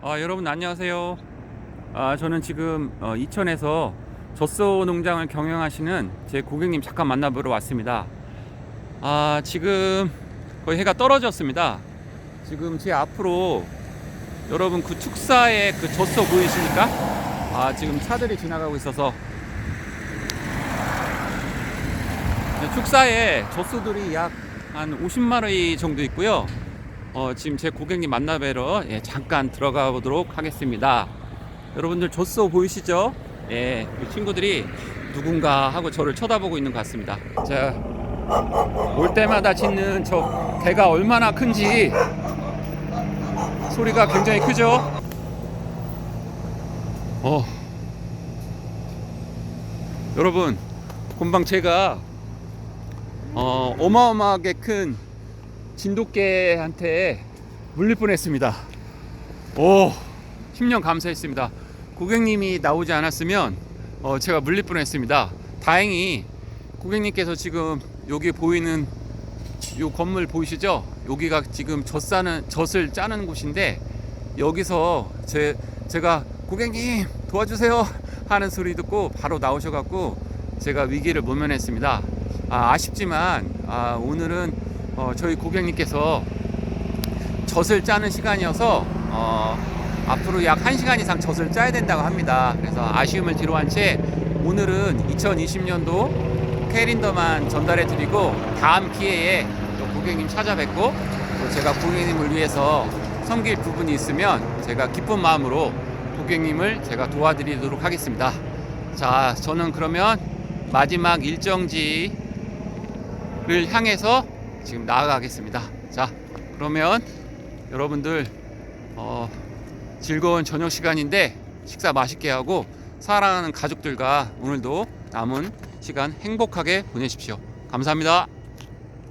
아, 여러분 안녕하세요. 아, 저는 지금 어, 이천에서 젖소 농장을 경영하시는 제 고객님 잠깐 만나보러 왔습니다. 아, 지금 거의 해가 떨어졌습니다. 지금 제 앞으로 여러분 그 축사의 그 젖소 보이십니까? 아, 지금 차들이 지나가고 있어서 네, 축사에 젖소들이 약 한 50마리 정도 있고요. 어, 지금 제 고객님 만나 뵈러 예, 잠깐 들어가 보도록 하겠습니다. 여러분들 젖소 보이시죠? 예, 이 친구들이 누군가 하고 저를 쳐다보고 있는 것 같습니다. 자, 올 때마다 짖는 저 개가 얼마나 큰지 소리가 굉장히 크죠? 어, 여러분, 금방 제가 어, 어마어마하게 큰 진돗개한테 물릴 뻔했습니다. 오, 10년 감사했습니다. 고객님이 나오지 않았으면 어, 제가 물릴 뻔했습니다. 다행히 고객님께서 지금 여기 보이는 요 건물 보이시죠? 여기가 지금 젖 싸는 젖을 짜는 곳인데 여기서 제 제가 고객님 도와주세요 하는 소리 듣고 바로 나오셔갖고 제가 위기를 모면했습니다. 아, 아쉽지만 아, 오늘은 어, 저희 고객님께서 젖을 짜는 시간이어서 어, 앞으로 약 1시간 이상 젖을 짜야 된다고 합니다. 그래서 아쉬움을 뒤로한 채 오늘은 2020년도 캐린더만 전달해 드리고 다음 기회에 또 고객님 찾아뵙고 또 제가 고객님을 위해서 섬길 부분이 있으면 제가 기쁜 마음으로 고객님을 제가 도와드리도록 하겠습니다. 자, 저는 그러면 마지막 일정지 를 향해서 지금 나아가겠습니다. 자, 그러면 여러분들 어, 즐거운 저녁 시간인데 식사 맛있게 하고 사랑하는 가족들과 오늘도 남은 시간 행복하게 보내십시오. 감사합니다.